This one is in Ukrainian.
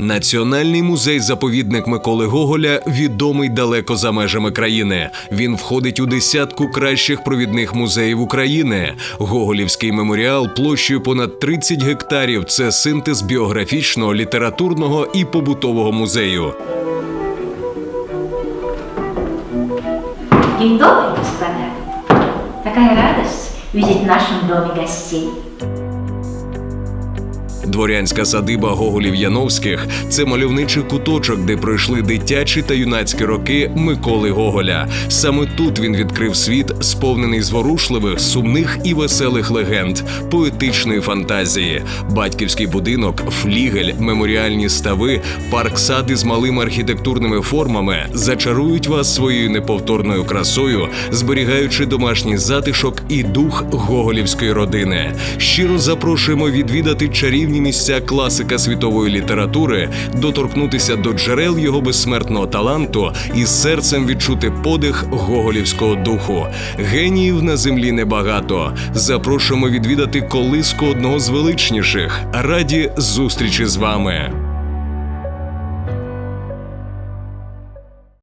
Національний музей-заповідник Миколи Гоголя відомий далеко за межами країни. Він входить у десятку кращих провідних музеїв України. Гоголівський меморіал площею понад 30 гектарів. Це синтез біографічного, літературного і побутового музею. День добрый, господа. Такая радость видеть в нашем доме гостей. Дворянська садиба Гоголів Яновських це мальовничий куточок, де пройшли дитячі та юнацькі роки Миколи Гоголя. Саме тут він відкрив світ, сповнений зворушливих, сумних і веселих легенд, поетичної фантазії, батьківський будинок, флігель, меморіальні стави, парк сади з малими архітектурними формами зачарують вас своєю неповторною красою, зберігаючи домашній затишок і дух гоголівської родини. Щиро запрошуємо відвідати чарівні місця класика світової літератури, доторкнутися до джерел його безсмертного таланту і серцем відчути подих гоголівського духу. Геніїв на землі небагато. Запрошуємо відвідати колиску одного з величніших. Раді зустрічі з вами.